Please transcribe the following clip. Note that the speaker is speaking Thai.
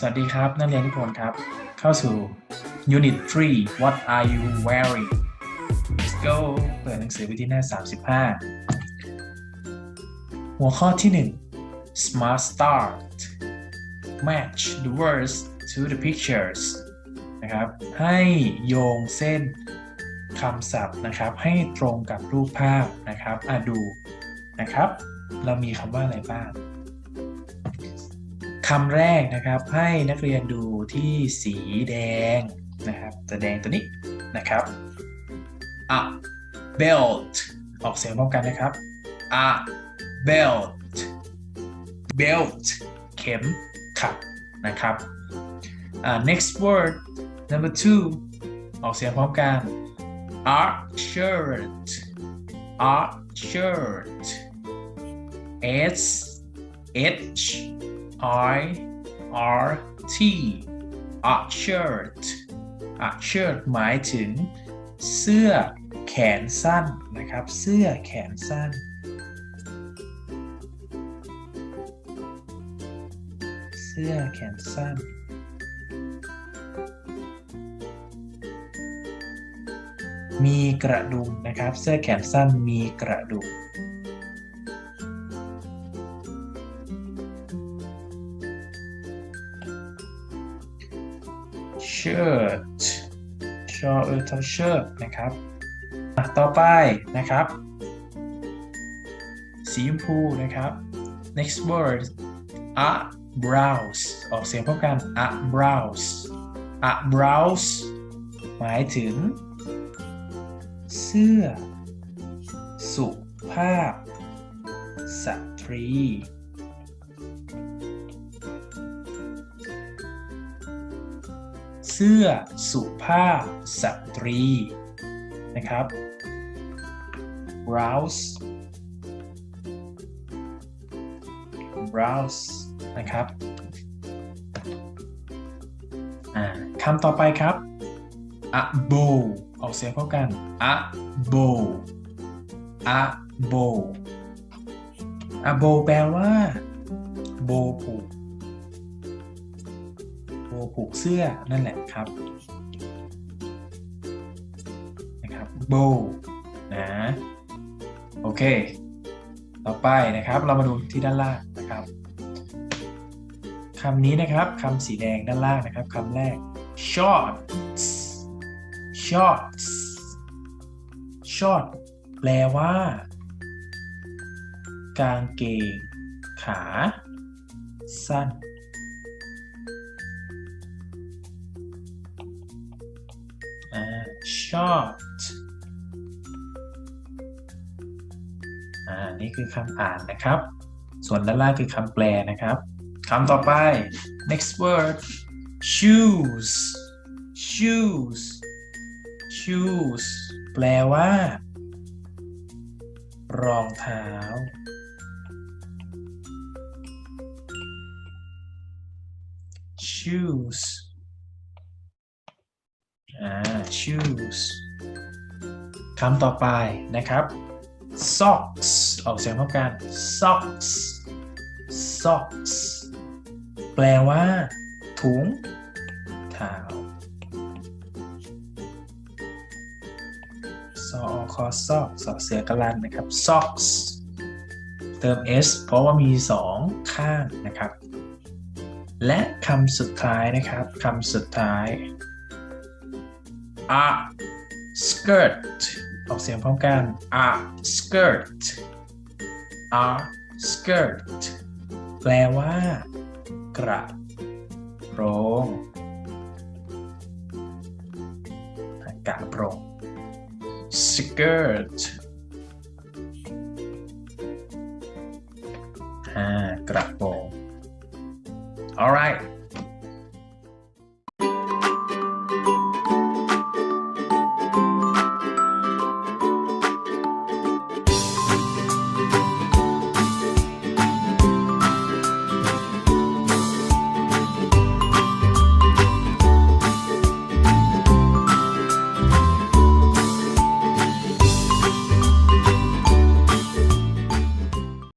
สวัสดีครับนักเรียนทุกคนครับ เข้าสู่ Unit 3 What are you wearing Let's go เปิดหนังสือไปที่หน้า 35 หัวข้อที่ 1 Smart Start Match the words to the pictures นะครับ ให้โยงเส้นคำศัพท์นะครับ ให้ตรงกับรูปภาพนะครับอะดูนะครับ เรามีคำว่าอะไรบ้าง คำแรกนะครับให้นักเรียนดูที่สีแดงนะครับตัวแดงตัวนี้นะครับ a belt ออกเสียงพร้อมกันนะครับ a belt belt เข็มขัดนะครับอ่า next word number two ออกเสียงพร้อมกัน a shirt a shirt s h I R T a shirt a shirt หมายถึง เสื้อแขนสั้นนะครับ เสื้อแขนสั้น เสื้อแขนสั้น มีกระดุมนะครับ เสื้อแขนสั้นมีกระดุม shirt ชอเออทอ shirt นะครับต่อไปนะครับ สีชมพูนะครับ next word a blouse ออกเสียงพร้อมกัน a blouse a blouse หมายถึง เสื้อ สุภาพสตรี สื้อสุภาพสตรีนะครับ blouse blouse นะครับคำต่อไปครับ a bow ออกเสียงพร้อมกัน a bow a bow a bow แปลว่า โบผูก โบผูกเสื้อนั่นแหละครับนะครับโบนะโอเค ต่อไปนะครับเรามาดูที่ด้านล่างนะครับคำนี้นะครับคำสีแดงด้านล่างนะครับคำแรก shorts shorts short แปลว่า กางเกง ขา สั้น อ่า short อ่า นี่คือคำอ่านนะครับ ส่วนด้านล่างคือคำแปลนะครับ คำต่อไป next word shoes shoes shoes แปลว่า รองเท้า shoes อ่า shoes คำต่อไปนะครับ socks ออกเสียงพร้อมกัน socks socks แปลว่า ถุงเท้าซอคอซอกสอเสือกลันนะครับ socks เติม s เพราะว่ามีสองข้างนะครับ และคำสุดท้ายนะครับคำสุดท้าย a skirt ออกเสียงพร้อมกัน a skirt a skirt แปลว่า กระโปรงกระโปรง skirt อ่ากระโปรง alright